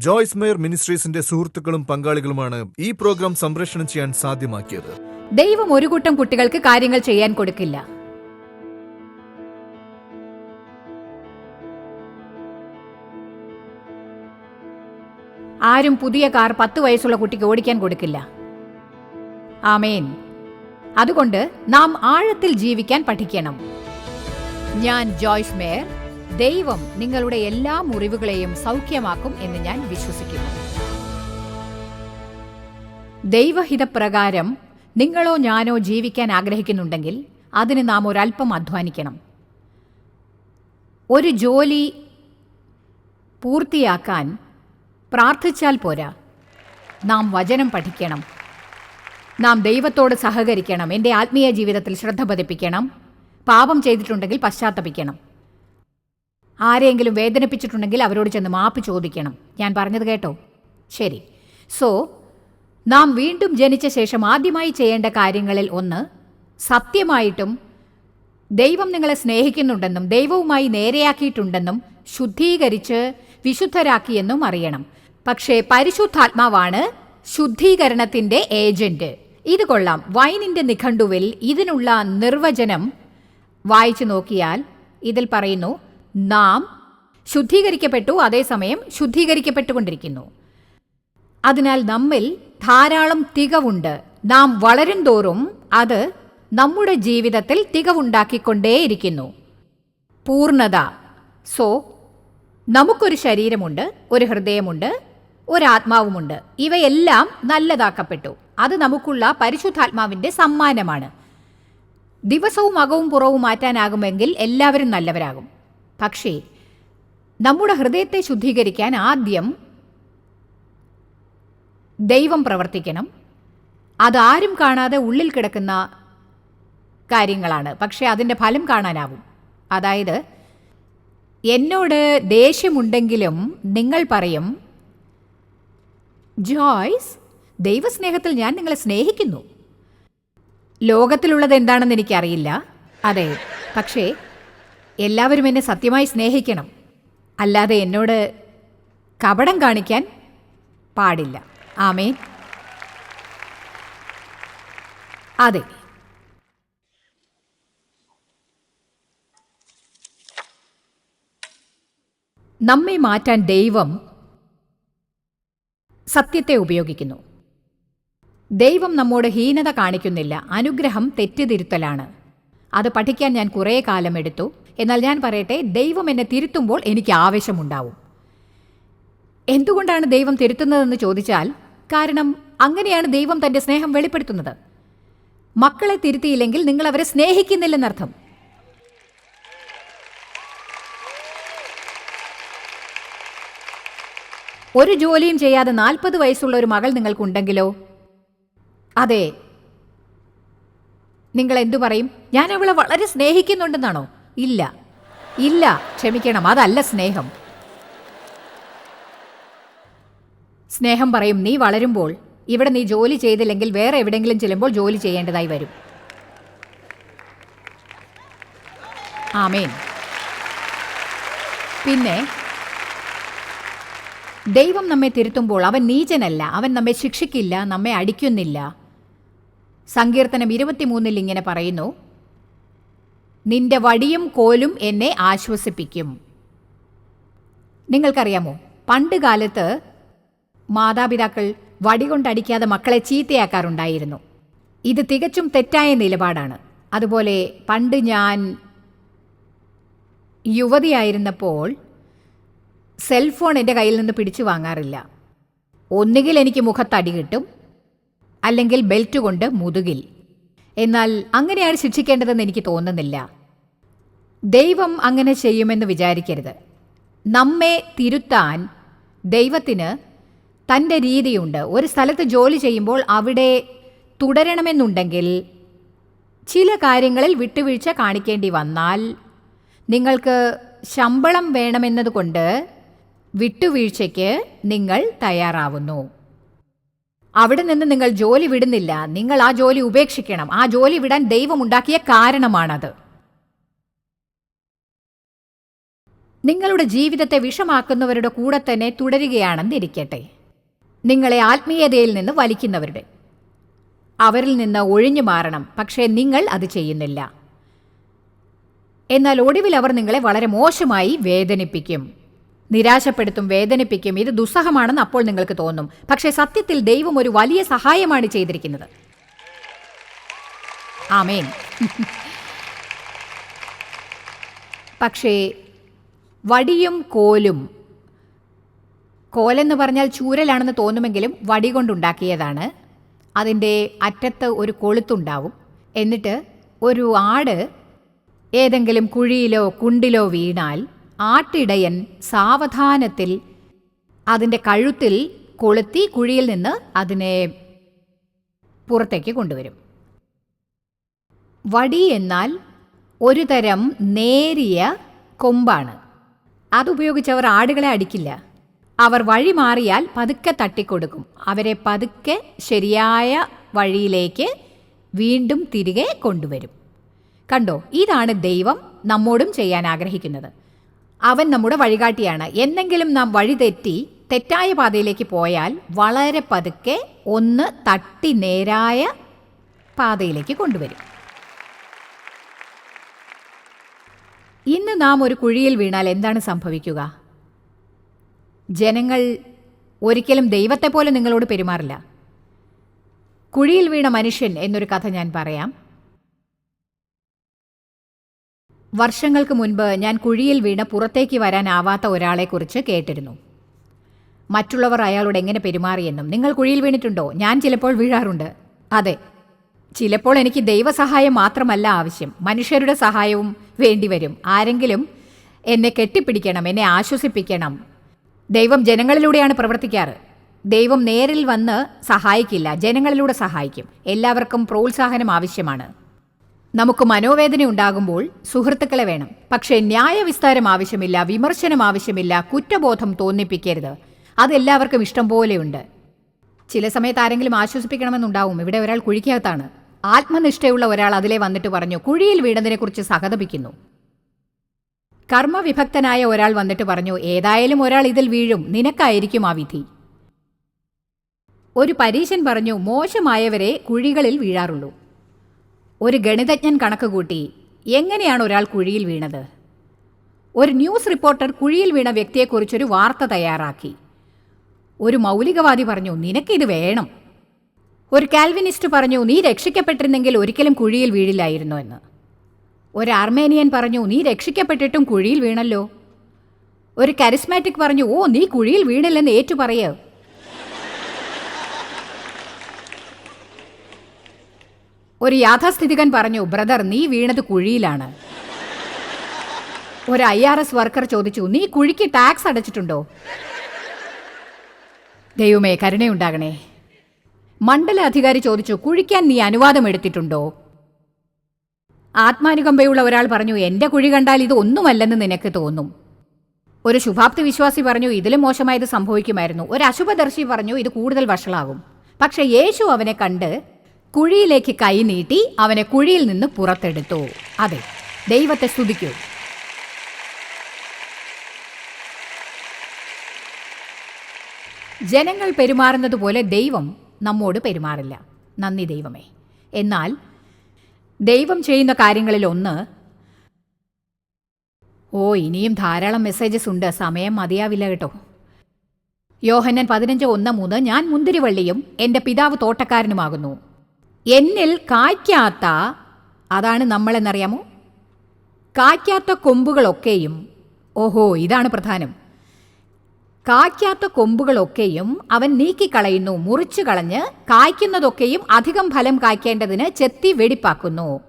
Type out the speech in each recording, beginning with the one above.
Joyce mayor മിനിസ്ട്രീസിന്റെ സുഹൃത്തുക്കളും പങ്കാളികളുമാണ് ഈ പ്രോഗ്രാം സംപ്രേഷണം ചെയ്യാൻ സാധ്യമാക്കിയത്. ദൈവം ഒരു കൂട്ടം കുട്ടികൾക്ക് കാര്യങ്ങൾ ചെയ്യാൻ കൊടുക്കില്ല. ആരും പുതിയ കാർ പത്ത് വയസ്സുള്ള കുട്ടിക്ക് ഓടിക്കാൻ കൊടുക്കില്ല. ആമേൻ. അതുകൊണ്ട് നാം ആഴത്തിൽ ജീവിക്കാൻ പഠിക്കണം. ഞാൻ ജോയ്സ് മേയർ ദൈവം നിങ്ങളുടെ എല്ലാ മുറിവുകളെയും സൗഖ്യമാക്കും എന്ന് ഞാൻ വിശ്വസിക്കുന്നു. ദൈവഹിതപ്രകാരം നിങ്ങളോ ഞാനോ ജീവിക്കാൻ ആഗ്രഹിക്കുന്നുണ്ടെങ്കിൽ അതിന് നാം ഒരല്പം അധ്വാനിക്കണം. ഒരു ജോലി പൂർത്തിയാക്കാൻ പ്രാർത്ഥിച്ചാൽ പോരാ. നാം വചനം പഠിക്കണം. നാം ദൈവത്തോട് സഹകരിക്കണം. എന്റെ ആത്മീയ ജീവിതത്തിൽ ശ്രദ്ധ പതിപ്പിക്കണം. പാപം ചെയ്തിട്ടുണ്ടെങ്കിൽ പശ്ചാത്തപിക്കണം. ആരെയെങ്കിലും വേദനിപ്പിച്ചിട്ടുണ്ടെങ്കിൽ അവരോട് ചെന്ന് മാപ്പ് ചോദിക്കണം. ഞാൻ പറഞ്ഞത് കേട്ടോ. ശരി. സോ നാം വീണ്ടും ജനിച്ച ശേഷം ആദ്യമായി ചെയ്യേണ്ട കാര്യങ്ങളിൽ ഒന്ന് സത്യമായിട്ടും ദൈവം നിങ്ങളെ സ്നേഹിക്കുന്നുണ്ടെന്നും ദൈവവുമായി നേരെയാക്കിയിട്ടുണ്ടെന്നും ശുദ്ധീകരിച്ച് വിശുദ്ധരാക്കിയെന്നും അറിയണം. പക്ഷേ പരിശുദ്ധാത്മാവാണ് ശുദ്ധീകരണത്തിന്റെ ഏജന്റ്. ഇത് കൊള്ളാം. വൈനിന്റെ നിഘണ്ടുവിൽ ഇതിനുള്ള നിർവചനം വായിച്ചു നോക്കിയാൽ ഇതിൽ പറയുന്നു നാം ശുദ്ധീകരിക്കപ്പെട്ടു അതേസമയം ശുദ്ധീകരിക്കപ്പെട്ടുകൊണ്ടിരിക്കുന്നു. അതിനാൽ നമ്മിൽ ധാരാളം തികവുണ്ട്. നാം വളരും തോറും അത് നമ്മുടെ ജീവിതത്തിൽ തികവുണ്ടാക്കിക്കൊണ്ടേയിരിക്കുന്നു. പൂർണത. സോ നമുക്കൊരു ശരീരമുണ്ട് ഒരു ഹൃദയമുണ്ട് ഒരാത്മാവുമുണ്ട്. ഇവയെല്ലാം നല്ലതാക്കപ്പെട്ടു. അത് നമുക്കുള്ള പരിശുദ്ധാത്മാവിന്റെ സമ്മാനമാണ്. ദിവസവും അകവും പുറവും മാറ്റാനാകുമെങ്കിൽ എല്ലാവരും നല്ലവരാകും. പക്ഷേ നമ്മുടെ ഹൃദയത്തെ ശുദ്ധീകരിക്കാൻ ആദ്യം ദൈവം പ്രവർത്തിക്കണം. അതാരും കാണാതെ ഉള്ളിൽ കിടക്കുന്ന കാര്യങ്ങളാണ്. പക്ഷേ അതിന്റെ ഫലം കാണാനാവും. അതായത് എന്നോട് ദേഷ്യമുണ്ടെങ്കിലും നിങ്ങൾ പറയും ജോയ്സ് ദൈവസ്നേഹത്തിൽ ഞാൻ നിങ്ങളെ സ്നേഹിക്കുന്നു. ലോകത്തിലുള്ളത് എന്താണെന്ന് എനിക്കറിയില്ല. അതെ പക്ഷേ എല്ലാവരും എന്നെ സത്യമായി സ്നേഹിക്കണം. അല്ലാതെ എന്നോട് കപടം കാണിക്കാൻ പാടില്ല. ആമേ അതെ. നമ്മെ മാറ്റാൻ ദൈവം സത്യത്തെ ഉപയോഗിക്കുന്നു. ദൈവം നമ്മോട് ഹീനത കാണിക്കുന്നില്ല. അനുഗ്രഹം തെറ്റിതിരുത്തലാണ്. അത് പഠിക്കാൻ ഞാൻ കുറേ കാലം എടുത്തു. എന്നാൽ ഞാൻ പറയട്ടെ ദൈവം എന്നെ തിരുത്തുമ്പോൾ എനിക്ക് ആവേശമുണ്ടാവും. എന്തുകൊണ്ടാണ് ദൈവം തിരുത്തുന്നതെന്ന് ചോദിച്ചാൽ കാരണം അങ്ങനെയാണ് ദൈവം തന്റെ സ്നേഹം വെളിപ്പെടുത്തുന്നത്. മക്കളെ തിരുത്തിയില്ലെങ്കിൽ നിങ്ങൾ അവരെ സ്നേഹിക്കുന്നില്ലെന്നർത്ഥം. ഒരു ജോലിയും ചെയ്യാതെ നാൽപ്പത് വയസ്സുള്ള ഒരു മകൾ നിങ്ങൾക്കുണ്ടെങ്കിലോ? അതെ. നിങ്ങൾ എന്തു പറയും? ഞാൻ അവളെ വളരെ സ്നേഹിക്കുന്നുണ്ടെന്നാണോ? ഇല്ല. ഇല്ല. ക്ഷമിക്കണം. അതല്ല സ്നേഹം. സ്നേഹം പറയും നീ വളരുമ്പോൾ ഇവിടെ നീ ജോലി ചെയ്തില്ലെങ്കിൽ വേറെ എവിടെയെങ്കിലും ചെല്ലുമ്പോൾ ജോലി ചെയ്യേണ്ടതായി വരും. ആമേൻ. പിന്നെ ദൈവം നമ്മെ തിരുത്തുമ്പോൾ അവൻ നീചനല്ല. അവൻ നമ്മെ ശിക്ഷിക്കില്ല നമ്മെ അടിക്കുന്നില്ല. സങ്കീർത്തനം ഇരുപത്തിമൂന്നിൽ ഇങ്ങനെ പറയുന്നു നിന്റെ വടിയും കോലും എന്നെ ആശ്വസിപ്പിക്കും. നിങ്ങൾക്കറിയാമോ പണ്ട് കാലത്ത് മാതാപിതാക്കൾ വടി കൊണ്ടടിക്കാതെ മക്കളെ ചീത്തയാക്കാറുണ്ടായിരുന്നു. ഇത് തികച്ചും തെറ്റായ നിലപാടാണ്. അതുപോലെ പണ്ട് ഞാൻ യുവതിയായിരുന്നപ്പോൾ സെൽഫോൺ എന്റെ കയ്യിൽ നിന്ന് പിടിച്ചു വാങ്ങാറില്ല. ഒന്നുകിൽ എനിക്ക് മുഖത്തടി കിട്ടും അല്ലെങ്കിൽ ബെൽറ്റ് കൊണ്ട് മുതുകിൽ. എന്നാൽ അങ്ങനെയാണ് ശിക്ഷിക്കേണ്ടതെന്ന് എനിക്ക് തോന്നുന്നില്ല. ദൈവം അങ്ങനെ ചെയ്യുമെന്ന് വിചാരിക്കരുത്. നമ്മെ തിരുത്താൻ ദൈവത്തിന് തന്റെ രീതിയുണ്ട്. ഒരു സ്ഥലത്ത് ജോലി ചെയ്യുമ്പോൾ അവിടെ തുടരണമെന്നുണ്ടെങ്കിൽ ചില കാര്യങ്ങളിൽ വിട്ടുവീഴ്ച കാണിക്കേണ്ടി വന്നാൽ നിങ്ങൾക്ക് ശമ്പളം വേണമെന്നതുകൊണ്ട് വിട്ടുവീഴ്ചയ്ക്ക് നിങ്ങൾ തയ്യാറാവുന്നു. അവിടെ നിന്ന് നിങ്ങൾ ജോലി വിടുന്നില്ല. നിങ്ങൾ ആ ജോലി ഉപേക്ഷിക്കണം. ആ ജോലി വിടാൻ ദൈവം ഉണ്ടാക്കിയ കാരണമാണത്. നിങ്ങളുടെ ജീവിതത്തെ വിഷമാക്കുന്നവരുടെ കൂടെ തന്നെ തുടരുകയാണെന്നിരിക്കട്ടെ. നിങ്ങളെ ആത്മീയതയിൽ നിന്ന് വലിക്കുന്നവരുടെ. അവരിൽ നിന്ന് ഒഴിഞ്ഞു മാറണം. പക്ഷേ നിങ്ങൾ അത് ചെയ്യുന്നില്ല. എന്നാൽ ഒടുവിൽ അവർ നിങ്ങളെ വളരെ മോശമായി വേദനിപ്പിക്കും. നിരാശപ്പെടുത്തും വേദനിപ്പിക്കും. ഇത് ദുസ്സഹമാണെന്ന് അപ്പോൾ നിങ്ങൾക്ക് തോന്നും. പക്ഷേ സത്യത്തിൽ ദൈവം ഒരു വലിയ സഹായമാണ് ചെയ്തിരിക്കുന്നത്. ആമേൻ. പക്ഷേ വടിയും കോലും കോലെന്ന് പറഞ്ഞാൽ ചൂരലാണെന്ന് തോന്നുമെങ്കിലും വടി കൊണ്ടുണ്ടാക്കിയതാണ്. അതിന്റെ അറ്റത്ത് ഒരു കൊളുത്തുണ്ടാവും. എന്നിട്ട് ഒരു ആട് ഏതെങ്കിലും കുഴിയിലോ കുണ്ടിലോ വീണാൽ ആട്ടിടയൻ സാവധാനത്തിൽ അതിന്റെ കഴുത്തിൽ കൊളുത്തി കുഴിയിൽ നിന്ന് അതിനെ പുറത്തേക്ക് കൊണ്ടുവരും. വടി എന്നാൽ ഒരു തരം നേരിയ കൊമ്പാണ്. അതുപയോഗിച്ച് അവർ ആടുകളെ അടിക്കില്ല. അവർ വഴി മാറിയാൽ പതുക്കെ തട്ടിക്കൊടുക്കും. അവരെ പതുക്കെ ശരിയായ വഴിയിലേക്ക് വീണ്ടും തിരികെ കൊണ്ടുവരും. കണ്ടോ? ഇതാണ് ദൈവം നമ്മോടും ചെയ്യാൻ ആഗ്രഹിക്കുന്നത്. അവൻ നമ്മുടെ വഴികാട്ടിയാണ്. എന്തെങ്കിലും നാം വഴിതെറ്റി തെറ്റായ പാതയിലേക്ക് പോയാൽ വളരെ പതുക്കെ ഒന്ന് തട്ടി നേരായ പാതയിലേക്ക് കൊണ്ടുവരും. ഇന്ന് നാം ഒരു കുഴിയിൽ വീണാൽ എന്താണ് സംഭവിക്കുക? ജനങ്ങൾ ഒരിക്കലും ദൈവത്തെ പോലെ നിങ്ങളോട് പെരുമാറില്ല. കുഴിയിൽ വീണ മനുഷ്യൻ എന്നൊരു കഥ ഞാൻ പറയാം. വർഷങ്ങൾക്ക് മുൻപ് ഞാൻ കുഴിയിൽ വീണ് പുറത്തേക്ക് വരാനാവാത്ത ഒരാളെക്കുറിച്ച് കേട്ടിരുന്നു. മറ്റുള്ളവർ അയാളോട് എങ്ങനെ പെരുമാറിയെന്നും നിങ്ങൾ കുഴിയിൽ വീണിട്ടുണ്ടോ? ഞാൻ ചിലപ്പോൾ വീഴാറുണ്ട്. അതെ ചിലപ്പോൾ എനിക്ക് ദൈവസഹായം മാത്രമല്ല ആവശ്യം. മനുഷ്യരുടെ സഹായവും വേണ്ടിവരും. ആരെങ്കിലും എന്നെ കെട്ടിപ്പിടിക്കണം എന്നെ ആശ്വസിപ്പിക്കണം. ദൈവം ജനങ്ങളിലൂടെയാണ് പ്രവർത്തിക്കാറ്. ദൈവം നേരിൽ വന്ന് സഹായിക്കില്ല ജനങ്ങളിലൂടെ സഹായിക്കും. എല്ലാവർക്കും പ്രോത്സാഹനം ആവശ്യമാണ്. നമുക്ക് മനോവേദന ഉണ്ടാകുമ്പോൾ സുഹൃത്തുക്കളെ വേണം. പക്ഷേ ന്യായവിസ്താരം ആവശ്യമില്ല വിമർശനം ആവശ്യമില്ല കുറ്റബോധം തോന്നിപ്പിക്കരുത്. അതെല്ലാവർക്കും ഇഷ്ടം പോലെയുണ്ട്. ചില സമയത്ത് ആരെങ്കിലും ആശ്വസിപ്പിക്കണമെന്നുണ്ടാവും. ഇവിടെ ഒരാൾ കുഴിക്കകത്താണ്. ആത്മനിഷ്ഠയുള്ള ഒരാൾ അതിലെ വന്നിട്ട് പറഞ്ഞു കുഴിയിൽ വീണതിനെക്കുറിച്ച് സഹതപിക്കുന്നു. കർമ്മവിഭക്തനായ ഒരാൾ വന്നിട്ട് പറഞ്ഞു ഏതായാലും ഒരാൾ ഇതിൽ വീഴും. നിനക്കായിരിക്കും ആ വിധി. ഒരു പരീശൻ പറഞ്ഞു മോശമായവരെ കുഴികളിൽ വീഴാറുള്ളൂ. ഒരു ഗണിതജ്ഞൻ കണക്കുകൂട്ടി എങ്ങനെയാണ് ഒരാൾ കുഴിയിൽ വീണത്? ഒരു ന്യൂസ് റിപ്പോർട്ടർ കുഴിയിൽ വീണ വ്യക്തിയെക്കുറിച്ചൊരു വാർത്ത തയ്യാറാക്കി. ഒരു മൗലികവാദി പറഞ്ഞു നിനക്കിത് വേണം. ഒരു കാൽവിനിസ്റ്റ് പറഞ്ഞു നീ രക്ഷിക്കപ്പെട്ടിരുന്നെങ്കിൽ ഒരിക്കലും കുഴിയിൽ വീഴില്ലായിരുന്നു എന്ന്. ഒരു ആർമേനിയൻ പറഞ്ഞു നീ രക്ഷിക്കപ്പെട്ടിട്ടും കുഴിയിൽ വീണല്ലോ. ഒരു കരിസ്മാറ്റിക് പറഞ്ഞു ഓ നീ കുഴിയിൽ വീണില്ലെന്ന് ഏറ്റു ഒരു യാഥാസ്ഥിതികൻ പറഞ്ഞു ബ്രദർ നീ വീണത് കുഴിയിലാണ്. ഒരു ഐ ആർ എസ് വർക്കർ ചോദിച്ചു നീ കുഴിക്ക് ടാക്സ് അടച്ചിട്ടുണ്ടോ? ദൈവമേ കരുണയുണ്ടാകണേ. മണ്ഡല അധികാരി ചോദിച്ചു കുഴിക്കാൻ നീ അനുവാദം എടുത്തിട്ടുണ്ടോ? ആത്മാനുകമ്പയുള്ള ഒരാൾ പറഞ്ഞു എന്റെ കുഴി കണ്ടാൽ ഇത് ഒന്നുമല്ലെന്ന് നിനക്ക് തോന്നും. ഒരു ശുഭാപ്തി വിശ്വാസി പറഞ്ഞു ഇതിലും മോശമായത് സംഭവിക്കുമായിരുന്നു. ഒരു അശുഭദർശി പറഞ്ഞു ഇത് കൂടുതൽ വഷളാകും. പക്ഷേ യേശു അവനെ കണ്ട് കുഴിയിലേക്ക് കൈ നീട്ടി അവനെ കുഴിയിൽ നിന്ന് പുറത്തെടുത്തു. അതെ ദൈവത്തെ സ്തുതിക്കൂ. ജനങ്ങൾ പെരുമാറുന്നത് പോലെ ദൈവം നമ്മോട് പെരുമാറില്ല. നന്ദി ദൈവമേ. എന്നാൽ ദൈവം ചെയ്യുന്ന കാര്യങ്ങളിൽ ഒന്ന് ഓ ഇനിയും ധാരാളം മെസ്സേജസ് ഉണ്ട്. സമയം മതിയാവില്ല കേട്ടോ. യോഹന്നൻ പതിനഞ്ച് ഒന്ന് മൂന്ന് ഞാൻ മുന്തിരിവള്ളിയും എന്റെ പിതാവ് തോട്ടക്കാരനുമാകുന്നു. എന്നിൽ കായ്ക്കാത്ത അതാണ് നമ്മളെന്നറിയാമോ? കായ്ക്കാത്ത കൊമ്പുകളൊക്കെയും ഓഹോ ഇതാണ് പ്രധാനം. കായ്ക്കാത്ത കൊമ്പുകളൊക്കെയും അവൻ നീക്കിക്കളയുന്നു മുറിച്ചു കളഞ്ഞ് കായ്ക്കുന്നതൊക്കെയും അധികം ഫലം കായ്ക്കേണ്ടതിന് ചെത്തി വെടിപ്പാക്കുന്നു.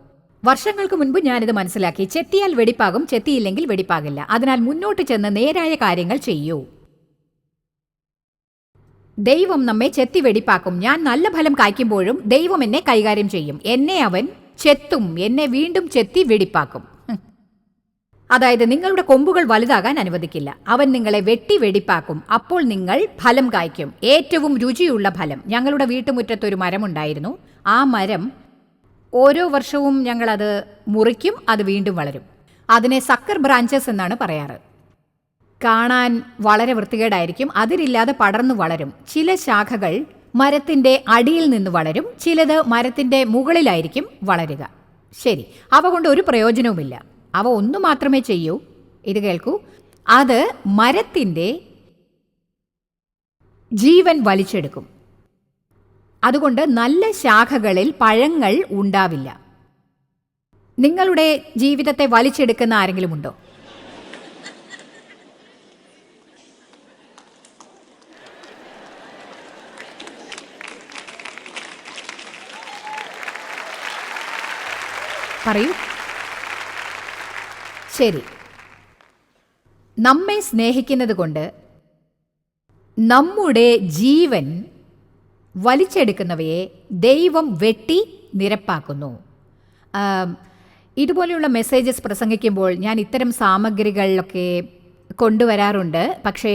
വർഷങ്ങൾക്ക് മുൻപ് ഞാനിത് മനസ്സിലാക്കി ചെത്തിയാൽ വെടിപ്പാകും ചെത്തിയില്ലെങ്കിൽ വെടിപ്പാകില്ല. അതിനാൽ മുന്നോട്ട് ചെന്ന് നേരായ കാര്യങ്ങൾ ചെയ്യൂ. ദൈവം നമ്മെ ചെത്തി വെടിപ്പാക്കും ഞാൻ നല്ല ഫലം കായ്ക്കുമ്പോഴും ദൈവം എന്നെ കൈകാര്യം ചെയ്യും. എന്നെ അവൻ ചെത്തും. എന്നെ വീണ്ടും ചെത്തി വെടിപ്പാക്കും അതായത് നിങ്ങളുടെ കൊമ്പുകൾ വലുതാകാൻ അനുവദിക്കില്ല. അവൻ നിങ്ങളെ വെട്ടി വെടിപ്പാക്കും അപ്പോൾ നിങ്ങൾ ഫലം കായ്ക്കും. ഏറ്റവും രുചിയുള്ള ഫലം. ഞങ്ങളുടെ വീട്ടുമുറ്റത്ത് ഒരു മരമുണ്ടായിരുന്നു. ആ മരം ഓരോ വർഷവും ഞങ്ങളത് മുറിക്കും അത് വീണ്ടും വളരും. അതിനെ സക്കർ ബ്രാഞ്ചസ് എന്നാണ് പറയാറ്. കാണാൻ വളരെ വൃത്തികേടായിരിക്കും. അതിരില്ലാതെ പടർന്നു വളരും. ചില ശാഖകൾ മരത്തിന്റെ അടിയിൽ നിന്ന് വളരും. ചിലത് മരത്തിന്റെ മുകളിലായിരിക്കും വളരുക. ശരി അവ കൊണ്ട് ഒരു പ്രയോജനവുമില്ല. അവ ഒന്നു മാത്രമേ ചെയ്യൂ. ഇത് കേൾക്കൂ. അത് മരത്തിന്റെ ജീവൻ വലിച്ചെടുക്കും. അതുകൊണ്ട് നല്ല ശാഖകളിൽ പഴങ്ങൾ ഉണ്ടാവില്ല. നിങ്ങളുടെ ജീവിതത്തെ വലിച്ചെടുക്കുന്ന ആരെങ്കിലും ഉണ്ടോ? പറയൂ. ശരി. നമ്മെ സ്നേഹിക്കുന്നത് കൊണ്ട് നമ്മുടെ ജീവൻ വലിച്ചെടുക്കുന്നവയെ ദൈവം വെട്ടി നിരപ്പാക്കുന്നു. ഇതുപോലെയുള്ള മെസ്സേജസ് പ്രസംഗിക്കുമ്പോൾ ഞാൻ ഇത്തരം സാമഗ്രികളിലൊക്കെ കൊണ്ടുവരാറുണ്ട്. പക്ഷേ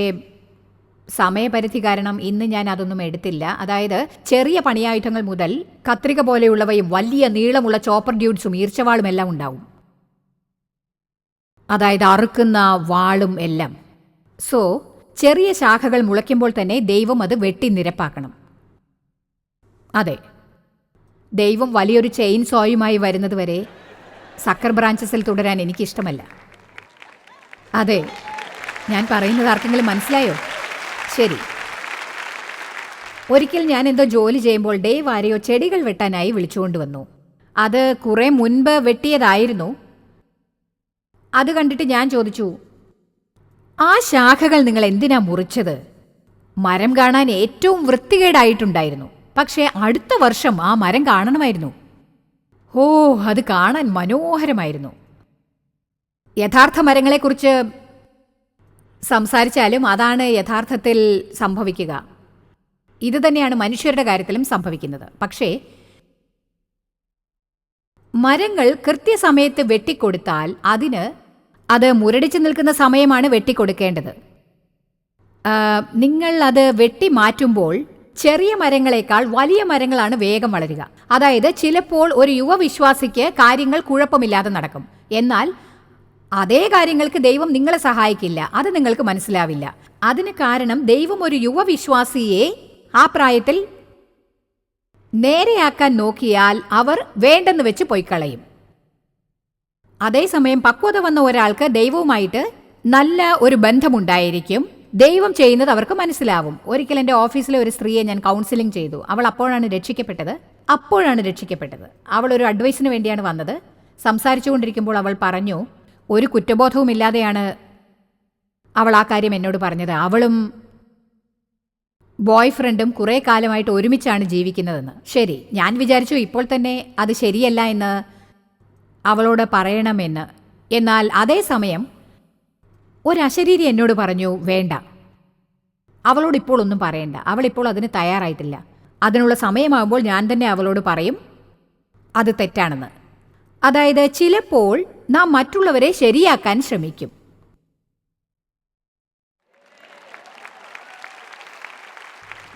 സമയപരിധി കാരണം ഇന്ന് ഞാൻ അതൊന്നും എടുത്തില്ല. അതായത് ചെറിയ പണിയായുധങ്ങൾ മുതൽ കത്രിക പോലെയുള്ളവയും വലിയ നീളമുള്ള ചോപ്പർ ഡ്യൂഡ്സും ഈർച്ചവാളും എല്ലാം ഉണ്ടാവും. അതായത് അറുക്കുന്ന വാളും എല്ലാം. സോ ചെറിയ ശാഖകൾ മുളയ്ക്കുമ്പോൾ തന്നെ ദൈവം അത് വെട്ടി നിരപ്പാക്കണം. അതെ. ദൈവം വലിയൊരു ചെയിൻ സോയുമായി വരുന്നത് വരെ സക്കർ ബ്രാഞ്ചസിൽ തുടരാൻ എനിക്കിഷ്ടമല്ല. അതെ. ഞാൻ പറയുന്നത് ആർക്കെങ്കിലും മനസ്സിലായോ? ശരി. ഒരിക്കൽ ഞാൻ എന്തോ ജോലി ചെയ്യുമ്പോൾ ഡേവ് ആരെയോ ചെടികൾ വെട്ടാനായി വിളിച്ചുകൊണ്ട് വന്നു. അത് കുറെ മുൻപ് വെട്ടിയതായിരുന്നു. അത് കണ്ടിട്ട് ഞാൻ ചോദിച്ചു ആ ശാഖകൾ നിങ്ങൾ എന്തിനാ മുറിച്ചത്? മരം കാണാൻ ഏറ്റവും വൃത്തികേടായിട്ടുണ്ടായിരുന്നു. പക്ഷേ അടുത്ത വർഷം ആ മരം കാണണമായിരുന്നു. ഓ അത് കാണാൻ മനോഹരമായിരുന്നു. യഥാർത്ഥ മരങ്ങളെക്കുറിച്ച് സംസാരിച്ചാലും അതാണ് യഥാർത്ഥത്തിൽ സംഭവിക്കുക. ഇത് തന്നെയാണ് മനുഷ്യരുടെ കാര്യത്തിലും സംഭവിക്കുന്നത്. പക്ഷേ മരങ്ങൾ കൃത്യസമയത്ത് വെട്ടിക്കൊടുത്താൽ അതിന് അത് മുരടിച്ചു നിൽക്കുന്ന സമയമാണ് വെട്ടിക്കൊടുക്കേണ്ടത്. നിങ്ങൾ അത് വെട്ടി മാറ്റുമ്പോൾ ചെറിയ മരങ്ങളെക്കാൾ വലിയ മരങ്ങളാണ് വേഗം വളരുക. അതായത് ചിലപ്പോൾ ഒരു യുവവിശ്വാസിക്ക് കാര്യങ്ങൾ കുഴപ്പമില്ലാതെ നടക്കും. എന്നാൽ അതേ കാര്യങ്ങൾക്ക് ദൈവം നിങ്ങളെ സഹായിക്കില്ല. അത് നിങ്ങൾക്ക് മനസ്സിലാവില്ല. അതിന് കാരണം ദൈവം ഒരു യുവവിശ്വാസിയെ ആ പ്രായത്തിൽ നേരെയാക്കാൻ നോക്കിയാൽ അവർ വേണ്ടെന്ന് വെച്ച് പൊയ്ക്കളയും. അതേസമയം പക്വത വന്ന ഒരാൾക്ക് ദൈവവുമായിട്ട് നല്ല ഒരു ബന്ധമുണ്ടായിരിക്കും. ദൈവം ചെയ്യുന്നത് അവർക്ക് മനസ്സിലാവും. ഒരിക്കൽ എന്റെ ഓഫീസിലെ ഒരു സ്ത്രീയെ ഞാൻ കൗൺസിലിംഗ് ചെയ്തു. അവൾ അപ്പോഴാണ് രക്ഷിക്കപ്പെട്ടത്. അപ്പോഴാണ് രക്ഷിക്കപ്പെട്ടത്. അവൾ ഒരു അഡ്വൈസിന് വേണ്ടിയാണ് വന്നത്. സംസാരിച്ചുകൊണ്ടിരിക്കുമ്പോൾ അവൾ പറഞ്ഞു ഒരു കുറ്റബോധവും ഇല്ലാതെയാണ് അവൾ ആ കാര്യം എന്നോട് പറഞ്ഞത്. അവളും ബോയ് ഫ്രണ്ടും കുറേ കാലമായിട്ട് ഒരുമിച്ചാണ് ജീവിക്കുന്നതെന്ന്. ശരി ഞാൻ വിചാരിച്ചു ഇപ്പോൾ തന്നെ അത് ശരിയല്ല എന്ന് അവളോട് പറയണമെന്ന്. എന്നാൽ അതേസമയം ഒരു അശരീരി എന്നോട് പറഞ്ഞു വേണ്ട. അവളോട് ഇപ്പോൾ ഒന്നും പറയണ്ട. അവൾ ഇപ്പോൾ അതിന് തയ്യാറായിട്ടില്ല. അതിനുള്ള സമയമാകുമ്പോൾ ഞാൻ തന്നെ അവളോട് പറയും. അത് തെറ്റാണെന്ന്. അതായത് ചിലപ്പോൾ നാം മറ്റുള്ളവരെ ശരിയാക്കാൻ ശ്രമിക്കും.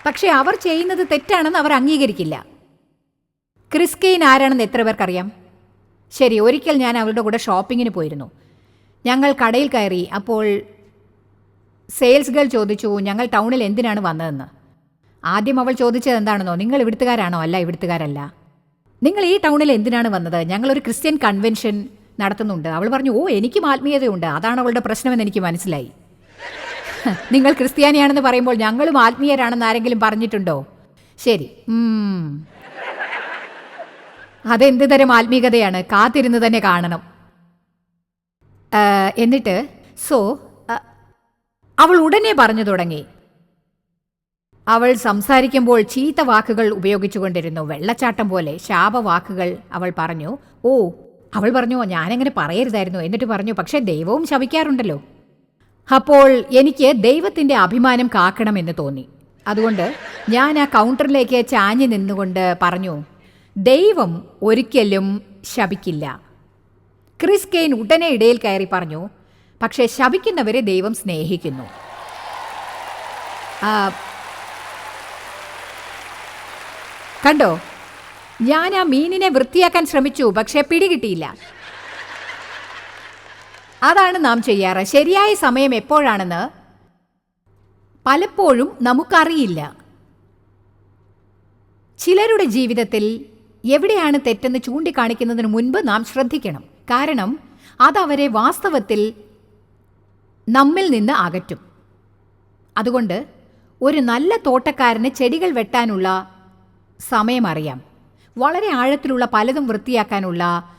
പക്ഷെ അവർ ചെയ്യുന്നത് തെറ്റാണെന്ന് അവർ അംഗീകരിക്കില്ല. ക്രിസ്കെയിൻ ആരാണെന്ന് എത്ര പേർക്കറിയാം? ശരി ഒരിക്കൽ ഞാൻ അവളുടെ കൂടെ ഷോപ്പിങ്ങിന് പോയിരുന്നു. ഞങ്ങൾ കടയിൽ കയറി അപ്പോൾ സെയിൽസ് ഗേൾ ചോദിച്ചു ഞങ്ങൾ ടൗണിൽ എന്തിനാണ് വന്നതെന്ന്? ആദ്യം അവൾ ചോദിച്ചത് എന്താണെന്നോ? നിങ്ങൾ ഇവിടുത്തുകാരാണോ? അല്ല ഇവിടുത്തുകാരല്ല. നിങ്ങൾ ഈ ടൗണിൽ എന്തിനാണ് വന്നത്? ഞങ്ങളൊരു ക്രിസ്ത്യൻ കൺവെൻഷൻ നടത്തുന്നുണ്ട്. അവൾ പറഞ്ഞു ഓ എനിക്കും ആത്മീയതയുണ്ട്. അതാണ് അവളുടെ പ്രശ്നമെന്ന് എനിക്ക് മനസ്സിലായി. നിങ്ങൾ ക്രിസ്ത്യാനിയാണെന്ന് പറയുമ്പോൾ ഞങ്ങളും ആത്മീയരാണെന്ന് ആരെങ്കിലും പറഞ്ഞിട്ടുണ്ടോ? ശരി. അതെന്ത് തരം ആത്മീകതയാണ്? കാത്തിരുന്ന് തന്നെ കാണണം. എന്നിട്ട് സോ അവൾ ഉടനെ പറഞ്ഞു തുടങ്ങി. അവൾ സംസാരിക്കുമ്പോൾ ചീത്ത വാക്കുകൾ ഉപയോഗിച്ചുകൊണ്ടിരുന്നു. വെള്ളച്ചാട്ടം പോലെ ശാപവാക്കുകൾ അവൾ പറഞ്ഞു. ഓ അവൾ പറഞ്ഞു ഞാനങ്ങനെ പറയരുതായിരുന്നു. എന്നിട്ട് പറഞ്ഞു പക്ഷേ ദൈവവും ശവിക്കാറുണ്ടല്ലോ അപ്പോൾ എനിക്ക് ദൈവത്തിന്റെ അഭിമാനം കാക്കണമെന്ന് തോന്നി. അതുകൊണ്ട് ഞാൻ ആ കൗണ്ടറിലേക്ക് ചാഞ്ഞു നിന്നുകൊണ്ട് പറഞ്ഞു ദൈവം ഒരിക്കലും ശപിക്കില്ല. ക്രിസ് കെയ്ൻ ഉടനെ ഇടയിൽ കയറി പറഞ്ഞു പക്ഷേ ശപിക്കുന്നവരെ ദൈവം സ്നേഹിക്കുന്നു. കണ്ടോ? ഞാൻ ആ മീനിനെ വൃത്തിയാക്കാൻ ശ്രമിച്ചു പക്ഷേ പിടികിട്ടിയില്ല. അതാണ് നാം ചെയ്യാറ്. ശരിയായ സമയം എപ്പോഴാണെന്ന് പലപ്പോഴും നമുക്കറിയില്ല. ചിലരുടെ ജീവിതത്തിൽ എവിടെയാണ് തെറ്റെന്ന് ചൂണ്ടിക്കാണിക്കുന്നതിന് മുൻപ് നാം ശ്രദ്ധിക്കണം. കാരണം അതവരെ വാസ്തവത്തിൽ നമ്മിൽ നിന്ന് അകറ്റും. അതുകൊണ്ട് ഒരു നല്ല തോട്ടക്കാരന് ചെടികൾ വെട്ടാനുള്ള സമയമറിയാം വളരെ ആഴത്തിലുള്ള പലതും വൃത്തിയാക്കാനുള്ള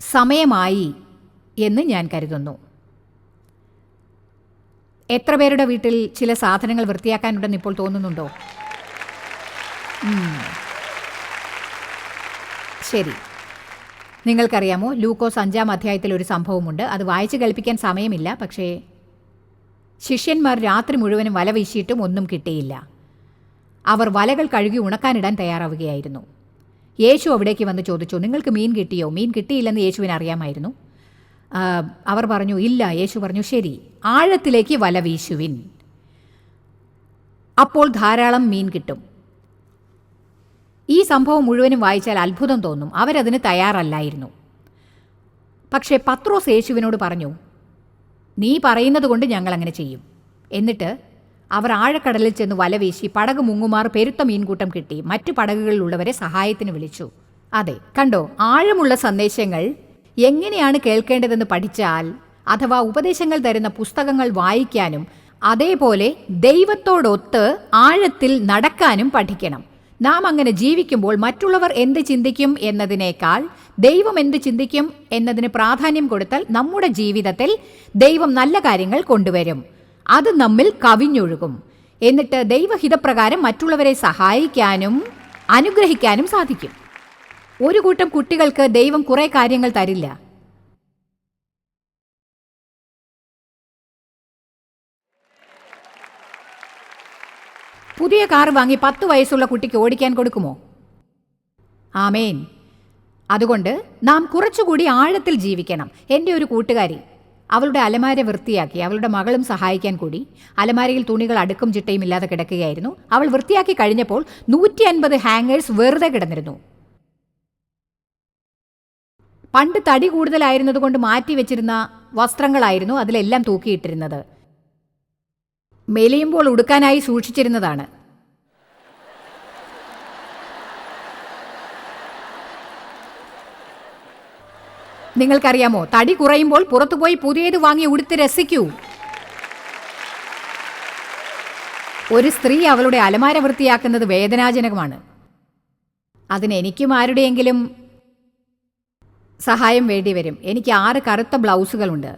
സമയമായി എന്ന് ഞാൻ കരുതുന്നു. എത്ര പേരുടെ വീട്ടിൽ ചില സാധനങ്ങൾ വൃത്തിയാക്കാനുണ്ടെന്ന് ഇപ്പോൾ തോന്നുന്നുണ്ടോ. ശരി. നിങ്ങൾക്കറിയാമോ ലൂക്കോസ് അഞ്ചാം അധ്യായത്തിൽ ഒരു സംഭവമുണ്ട്. അത് വായിച്ചു കേൾപ്പിക്കാൻ സമയമില്ല പക്ഷേ ശിഷ്യന്മാർ രാത്രി മുഴുവനും വല വീശിയിട്ടും ഒന്നും കിട്ടിയില്ല. അവർ വലകൾ കഴുകി ഉണക്കാനിടാൻ തയ്യാറാവുകയായിരുന്നു. യേശു അവിടേക്ക് വന്ന് ചോദിച്ചു നിങ്ങൾക്ക് മീൻ കിട്ടിയോ? മീൻ കിട്ടിയില്ലെന്ന് യേശുവിന് അറിയാമായിരുന്നു. അവർ പറഞ്ഞു ഇല്ല. യേശു പറഞ്ഞു ശരി ആഴത്തിലേക്ക് വല വീശുവിൻ. അപ്പോൾ ധാരാളം മീൻ കിട്ടും. ഈ സംഭവം മുഴുവനും വായിച്ചാൽ അത്ഭുതം തോന്നും. അവരതിന് തയ്യാറല്ലായിരുന്നു. പക്ഷേ പത്രോസ് യേശുവിനോട് പറഞ്ഞു നീ പറയുന്നത് കൊണ്ട് ഞങ്ങൾ അങ്ങനെ ചെയ്യും. എന്നിട്ട് അവർ ആഴക്കടലിൽ ചെന്ന് വലവീശി പടക് മുങ്ങുമാർ പെരുത്ത മീൻകൂട്ടം കിട്ടി. മറ്റു പടകുകളിലുള്ളവരെ സഹായത്തിന് വിളിച്ചു. അതെ കണ്ടോ ആഴമുള്ള സന്ദേശങ്ങൾ എങ്ങനെയാണ് കേൾക്കേണ്ടതെന്ന് പഠിച്ചാൽ അഥവാ ഉപദേശങ്ങൾ തരുന്ന പുസ്തകങ്ങൾ വായിക്കാനും അതേപോലെ ദൈവത്തോടൊത്ത് ആഴത്തിൽ നടക്കാനും പഠിക്കണം. നാം അങ്ങനെ ജീവിക്കുമ്പോൾ മറ്റുള്ളവർ എന്ത് ചിന്തിക്കും എന്നതിനേക്കാൾ ദൈവം എന്ത് ചിന്തിക്കും എന്നതിന് പ്രാധാന്യം കൊടുത്താൽ നമ്മുടെ ജീവിതത്തിൽ ദൈവം നല്ല കാര്യങ്ങൾ കൊണ്ടുവരും. അത് നമ്മിൽ കവിഞ്ഞൊഴുകും. എന്നിട്ട് ദൈവഹിതപ്രകാരം മറ്റുള്ളവരെ സഹായിക്കാനും അനുഗ്രഹിക്കാനും സാധിക്കും. ഒരു കൂട്ടം കുട്ടികൾക്ക് ദൈവം കുറെ കാര്യങ്ങൾ തരില്ല. പുതിയ കാർ വാങ്ങി പത്ത് വയസ്സുള്ള കുട്ടിക്ക് ഓടിക്കാൻ കൊടുക്കുമോ? ആമേൻ. അതുകൊണ്ട് നാം കുറച്ചുകൂടി ആഴത്തിൽ ജീവിക്കണം. എന്റെ ഒരു കൂട്ടുകാരി അവളുടെ അലമാര വൃത്തിയാക്കി അവളുടെ മകളും സഹായിക്കാൻ കൂടി. അലമാരയിൽ തുണികൾ അടുക്കും ചിട്ടയും ഇല്ലാതെ കിടക്കുകയായിരുന്നു. അവൾ വൃത്തിയാക്കി കഴിഞ്ഞപ്പോൾ നൂറ്റി അൻപത് ഹാങ്ങേഴ്സ് വെറുതെ കിടന്നിരുന്നു. പണ്ട് തടി കൂടുതലായിരുന്നതുകൊണ്ട് മാറ്റി വെച്ചിരുന്ന വസ്ത്രങ്ങളായിരുന്നു അതിലെല്ലാം തൂക്കിയിട്ടിരുന്നത്. മെലിയുമ്പോൾ ഉടുക്കാനായി സൂക്ഷിച്ചിരുന്നതാണ്. നിങ്ങൾക്കറിയാമോ തടി കുറയുമ്പോൾ പുറത്തുപോയി പുതിയത് വാങ്ങി ഉടുത്ത് രസിക്കൂ. ഒരു സ്ത്രീ അവളുടെ അലമാര വൃത്തിയാക്കുന്നത് വേദനാജനകമാണ്. അതിന് എനിക്കും ആരുടെയെങ്കിലും സഹായം വേണ്ടിവരും എനിക്ക് ആറ് കറുത്ത ബ്ലൗസുകളുണ്ട്.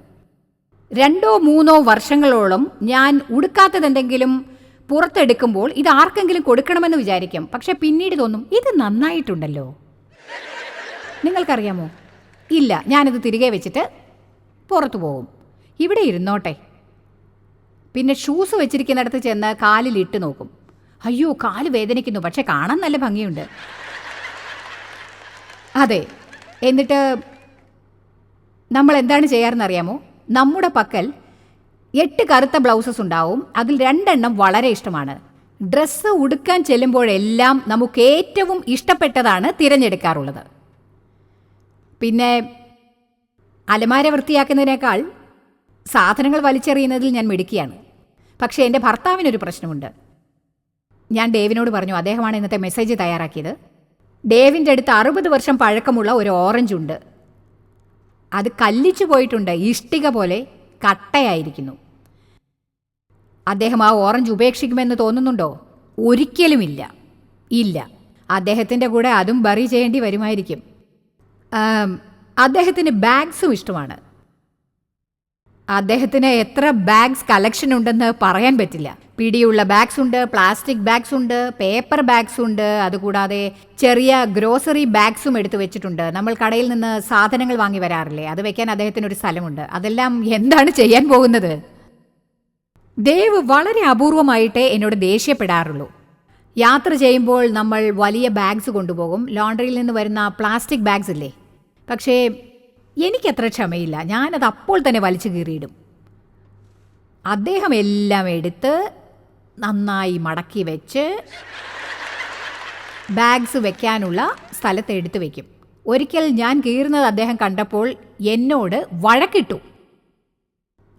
രണ്ടോ മൂന്നോ വർഷങ്ങളോളം ഞാൻ ഉടുക്കാത്തതെന്തെങ്കിലും പുറത്തെടുക്കുമ്പോൾ ഇത് ആർക്കെങ്കിലും കൊടുക്കണമെന്ന് വിചാരിക്കും. പക്ഷെ പിന്നീട് തോന്നും ഇത് നന്നായിട്ടുണ്ടല്ലോ. നിങ്ങൾക്കറിയാമോ ഇല്ല ഞാനിത് തിരികെ വെച്ചിട്ട് പുറത്തു പോകും. ഇവിടെ ഇരുന്നോട്ടെ. പിന്നെ ഷൂസ് വെച്ചിരിക്കുന്നിടത്ത് ചെന്ന് കാലിൽ ഇട്ട് നോക്കും. അയ്യോ കാൽ വേദനിക്കുന്നു പക്ഷെ കാണാൻ നല്ല ഭംഗിയുണ്ട്. അതെ എന്നിട്ട് നമ്മൾ എന്താണ് ചെയ്യാറെന്നറിയാമോ? നമ്മുടെ പക്കൽ എട്ട് കറുത്ത ബ്ലൗസസ് ഉണ്ടാവും. അതിൽ രണ്ടെണ്ണം വളരെ ഇഷ്ടമാണ്. ഡ്രസ്സ് ഉടുക്കാൻ ചെല്ലുമ്പോഴെല്ലാം നമുക്ക് ഏറ്റവും ഇഷ്ടപ്പെട്ടതാണ് തിരഞ്ഞെടുക്കാറുള്ളത്. പിന്നെ അലമാര വൃത്തിയാക്കുന്നതിനേക്കാൾ സാധനങ്ങൾ വലിച്ചെറിയുന്നതിൽ ഞാൻ മിടുക്കിയാണ്. പക്ഷേ എന്റെ ഭർത്താവിനൊരു പ്രശ്നമുണ്ട്. ഞാൻ ഡേവിനോട് പറഞ്ഞു അദ്ദേഹമാണ് ഇന്നത്തെ മെസ്സേജ് തയ്യാറാക്കിയത്. ഡേവിന്റെ അടുത്ത് അറുപത് വർഷം പഴക്കമുള്ള ഒരു ഓറഞ്ച് ഉണ്ട്. അത് കല്ലിച്ചു പോയിട്ടുണ്ട് ഇഷ്ടിക പോലെ കട്ടയായിരിക്കുന്നു. അദ്ദേഹം ആ ഓറഞ്ച് ഉപേക്ഷിക്കുമെന്ന് തോന്നുന്നുണ്ടോ? ഒരിക്കലുമില്ല. ഇല്ല. അദ്ദേഹത്തിന്റെ കൂടെ അതും ബറി ചെയ്യേണ്ടി വരുമായിരിക്കും. അദ്ദേഹത്തിന് ബാഗ്സും ഇഷ്ടമാണ്. അദ്ദേഹത്തിന് എത്ര ബാഗ്സ് കളക്ഷൻ ഉണ്ടെന്ന് പറയാൻ പറ്റില്ല. പിടിയുള്ള ബാഗ്സ് ഉണ്ട് പ്ലാസ്റ്റിക് ബാഗ്സ് ഉണ്ട് പേപ്പർ ബാഗ്സ് ഉണ്ട് അതുകൂടാതെ ചെറിയ ഗ്രോസറി ബാഗ്സും എടുത്തു വെച്ചിട്ടുണ്ട്. നമ്മൾ കടയിൽ നിന്ന് സാധനങ്ങൾ വാങ്ങി വരാറില്ലേ? അത് വെക്കാൻ അദ്ദേഹത്തിന് ഒരു സ്ഥലമുണ്ട്. അതെല്ലാം എന്താണ് ചെയ്യാൻ പോകുന്നത്? ദേവ് വളരെ അപൂർവമായിട്ടേ എന്നോട് ദേഷ്യപ്പെടാറുള്ളൂ. യാത്ര ചെയ്യുമ്പോൾ നമ്മൾ വലിയ ബാഗ്സ് കൊണ്ടുപോകും. ലോണ്ടറിയിൽ നിന്ന് വരുന്ന പ്ലാസ്റ്റിക് ബാഗ്സ് ഇല്ലേ? പക്ഷേ എനിക്കത്ര ക്ഷമയില്ല. ഞാനത് അപ്പോൾ തന്നെ വലിച്ചു കീറിയിടും. അദ്ദേഹം എല്ലാം എടുത്ത് നന്നായി മടക്കി വെച്ച് ബാഗ്സ് വെക്കാനുള്ള സ്ഥലത്ത് എടുത്തു വെക്കും. ഒരിക്കൽ ഞാൻ കീറുന്നത് അദ്ദേഹം കണ്ടപ്പോൾ എന്നോട് വഴക്കിട്ടു.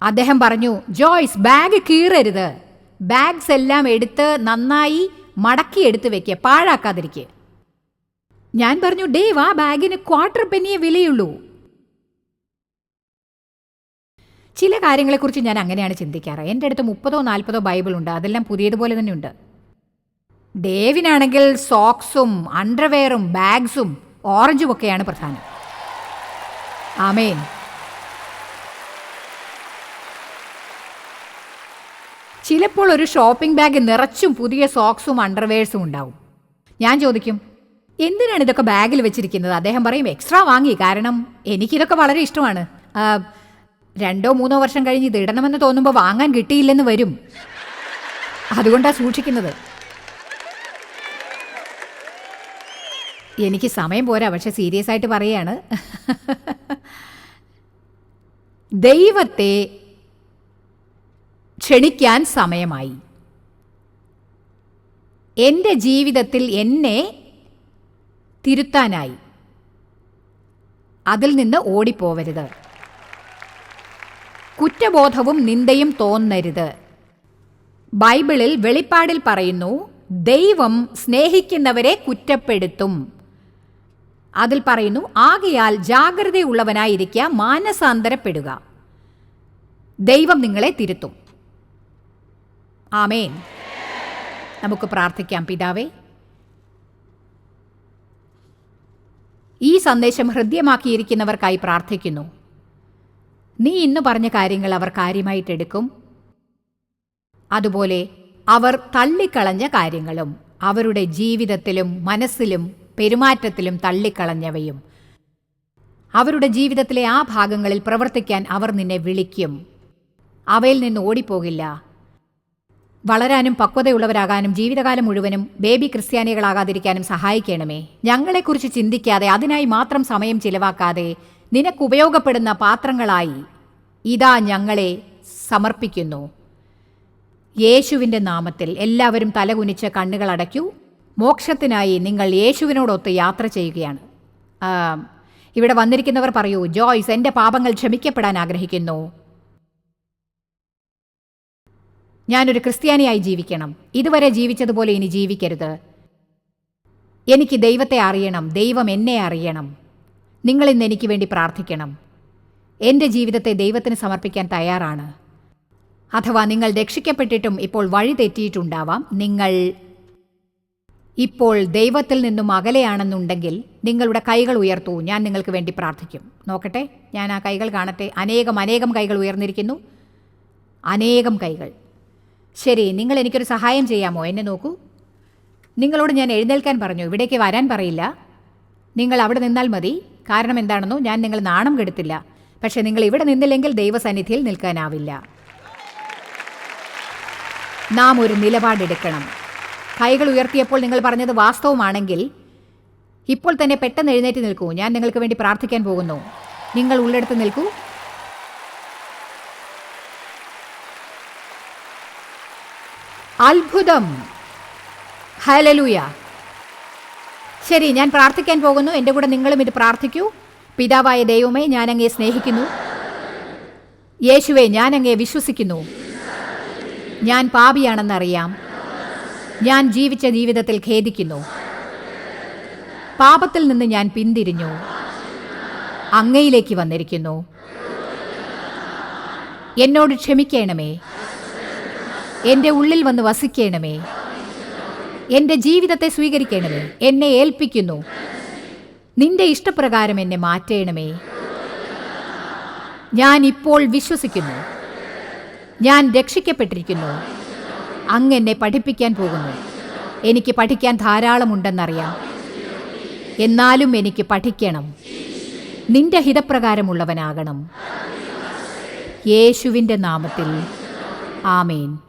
അദ്ദേഹം പറഞ്ഞു ജോയ്സ് ബാഗ് കീറരുത്. ബാഗ്സ് എല്ലാം എടുത്ത് നന്നായി മടക്കി എടുത്തു വെക്കുക പാഴാക്കാതിരിക്കുക ഞാൻ പറഞ്ഞു ഡേവ് ആ ബാഗിന് ക്വാർട്ടർ പെന്നിയെ വിലയുള്ളൂ. ചില കാര്യങ്ങളെക്കുറിച്ച് ഞാൻ അങ്ങനെയാണ് ചിന്തിക്കാറ്. എന്റെ അടുത്ത് മുപ്പതോ നാൽപ്പതോ ബൈബിൾ ഉണ്ട് അതെല്ലാം പുതിയതുപോലെ തന്നെ ഉണ്ട് ഡേവിനാണെങ്കിൽ സോക്സും അണ്ടർവെയറും ബാഗ്സും ഓറഞ്ചും ഒക്കെയാണ് പ്രധാനം. ആമേൻ. ചിലപ്പോൾ ഒരു ഷോപ്പിംഗ് ബാഗ് നിറച്ചും പുതിയ സോക്സും അണ്ടർവെയർസും ഉണ്ടാവും. ഞാൻ ചോദിക്കും എന്തിനാണ് ഇതൊക്കെ ബാഗിൽ വെച്ചിരിക്കുന്നത്? അദ്ദേഹം പറയും എക്സ്ട്രാ വാങ്ങി. കാരണം എനിക്കിതൊക്കെ വളരെ ഇഷ്ടമാണ്. രണ്ടോ മൂന്നോ വർഷം കഴിഞ്ഞ് ഇത് ഇടണമെന്ന് തോന്നുമ്പോൾ വാങ്ങാൻ കിട്ടിയില്ലെന്ന് വരും. അതുകൊണ്ടാണ് സൂക്ഷിക്കുന്നത്. എനിക്ക് സമയം പോരാ. പക്ഷെ സീരിയസ് ആയിട്ട് പറയാണ്. ദൈവത്തെ ക്ഷണിക്കാൻ സമയമായി. എന്റെ ജീവിതത്തിൽ എന്നെ തിരുത്താനായി. അതിൽ നിന്ന് ഓടിപ്പോവരുത്. കുറ്റബോധവും നിന്ദയും തോന്നരുത്. ബൈബിളിൽ വെളിപ്പാടിൽ പറയുന്നു ദൈവം സ്നേഹിക്കുന്നവരെ കുറ്റപ്പെടുത്തും. അതിൽ പറയുന്നു ആകയാൽ ജാഗ്രതയുള്ളവനായിരിക്കുക മാനസാന്തരപ്പെടുക. ദൈവം നിങ്ങളെ തിരുത്തും. ആമേൻ. നമുക്ക് പ്രാർത്ഥിക്കാം പിതാവേ. ഈ സന്ദേശം ഹൃദ്യമാക്കിയിരിക്കുന്നവർക്കായി പ്രാർത്ഥിക്കുന്നു. നീ ഇന്ന് പറഞ്ഞ കാര്യങ്ങൾ അവർ കാര്യമായിട്ടെടുക്കും. അതുപോലെ അവർ തള്ളിക്കളഞ്ഞ കാര്യങ്ങളും അവരുടെ ജീവിതത്തിലും മനസ്സിലും പെരുമാറ്റത്തിലും തള്ളിക്കളഞ്ഞവയും അവരുടെ ജീവിതത്തിലെ ആ ഭാഗങ്ങളിൽ പ്രവർത്തിക്കാൻ അവർ നിന്നെ വിളിക്കും. അവയിൽ നിന്ന് ഓടിപ്പോകില്ല. വളരാനും പക്വതയുള്ളവരാകാനും ജീവിതകാലം മുഴുവനും ബേബി ക്രിസ്ത്യാനികളാകാതിരിക്കാനും സഹായിക്കണമേ. ഞങ്ങളെക്കുറിച്ച് ചിന്തിക്കാതെ അതിനായി മാത്രം സമയം ചിലവാക്കാതെ നിനക്ക് ഉപയോഗപ്പെടുന്ന പാത്രങ്ങളായി ഇതാ ഞങ്ങളെ സമർപ്പിക്കുന്നു. യേശുവിന്റെ നാമത്തിൽ എല്ലാവരും തലകുനിച്ച് കണ്ണുകൾ അടയ്ക്കൂ. മോക്ഷത്തിനായി നിങ്ങൾ യേശുവിനോടൊത്ത് യാത്ര ചെയ്യുകയാണ്. ഇവിടെ വന്നിരിക്കുന്നവർ പറയൂ ജോയ്സ് എന്റെ പാപങ്ങൾ ക്ഷമിക്കപ്പെടാൻ ആഗ്രഹിക്കുന്നു. ഞാനൊരു ക്രിസ്ത്യാനിയായി ജീവിക്കണം. ഇതുവരെ ജീവിച്ചതുപോലെ ഇനി ജീവിക്കരുത്. എനിക്ക് ദൈവത്തെ അറിയണം. ദൈവം എന്നെ അറിയണം. നിങ്ങൾ ഇന്ന് എനിക്ക് വേണ്ടി പ്രാർത്ഥിക്കണം. എന്റെ ജീവിതത്തെ ദൈവത്തിന് സമർപ്പിക്കാൻ തയ്യാറാണ്. അഥവാ നിങ്ങൾ രക്ഷിക്കപ്പെട്ടിട്ടും ഇപ്പോൾ വഴി തെറ്റിയിട്ടുണ്ടാവാം. നിങ്ങൾ ഇപ്പോൾ ദൈവത്തിൽ നിന്നും അകലെയാണെന്നുണ്ടെങ്കിൽ നിങ്ങളുടെ കൈകൾ ഉയർത്തൂ. ഞാൻ നിങ്ങൾക്ക് വേണ്ടി പ്രാർത്ഥിക്കും. നോക്കട്ടെ ഞാൻ ആ കൈകൾ കാണട്ടെ. അനേകം അനേകം കൈകൾ ഉയർന്നിരിക്കുന്നു. അനേകം കൈകൾ. ശരി നിങ്ങൾ എനിക്കൊരു സഹായം ചെയ്യാമോ? എന്നെ നോക്കൂ. നിങ്ങളോട് ഞാൻ എഴുന്നേൽക്കാൻ പറഞ്ഞു ഇവിടേക്ക് വരാൻ പറയില്ല. നിങ്ങൾ അവിടെ നിന്നാൽ മതി. കാരണം എന്താണെന്നോ ഞാൻ നിങ്ങൾ നാണം കെടുത്തില്ല. പക്ഷേ നിങ്ങൾ ഇവിടെ നിന്നില്ലെങ്കിൽ ദൈവസന്നിധിയിൽ നിൽക്കാനാവില്ല. നാം ഒരു നിലപാടെടുക്കണം. കൈകൾ ഉയർത്തിയപ്പോൾ നിങ്ങൾ പറഞ്ഞത് വാസ്തവമാണെങ്കിൽ ഇപ്പോൾ തന്നെ പെട്ടെന്ന് എഴുന്നേറ്റ് നിൽക്കൂ. ഞാൻ നിങ്ങൾക്ക് വേണ്ടി പ്രാർത്ഥിക്കാൻ പോകുന്നു. നിങ്ങൾ ഉള്ളിടത്ത് നിൽക്കൂ. അത്ഭുതം. ഹലലൂയ ശരി ഞാൻ പ്രാർത്ഥിക്കാൻ പോകുന്നു. എന്റെ കൂടെ നിങ്ങളും ഇത് പ്രാർത്ഥിക്കൂ. പിതാവായ ദൈവമേ ഞാൻ അങ്ങയെ സ്നേഹിക്കുന്നു. യേശുവെ ഞാൻ അങ്ങയെ വിശ്വസിക്കുന്നു. ഞാൻ പാപിയാണെന്നറിയാം. ഞാൻ ജീവിച്ച ജീവിതത്തിൽ ഖേദിക്കുന്നു. പാപത്തിൽ നിന്ന് ഞാൻ പിന്തിരിഞ്ഞു. അങ്ങയിലേക്ക് വന്നിരിക്കുന്നു. എന്നോട് ക്ഷമിക്കണമേ. എന്റെ ഉള്ളിൽ വന്ന് വസിക്കണമേ. എന്റെ ജീവിതത്തെ സ്വീകരിക്കണമേ. എന്നെ ഏൽപ്പിക്കുന്നു. നിന്റെ ഇഷ്ടപ്രകാരം എന്നെ മാറ്റണമേ. ഞാൻ ഇപ്പോൾ വിശ്വസിക്കുന്നു. ഞാൻ രക്ഷിക്കപ്പെട്ടിരിക്കുന്നു. അങ്ങ് എന്നെ പഠിപ്പിക്കാൻ പോകുന്നു. എനിക്ക് പഠിക്കാൻ ധാരാളമുണ്ടെന്നറിയാം. എന്നാലും എനിക്ക് പഠിക്കണം. നിന്റെ ഹിതപ്രകാരമുള്ളവനാകണം. യേശുവിന്റെ നാമത്തിൽ. ആമേൻ.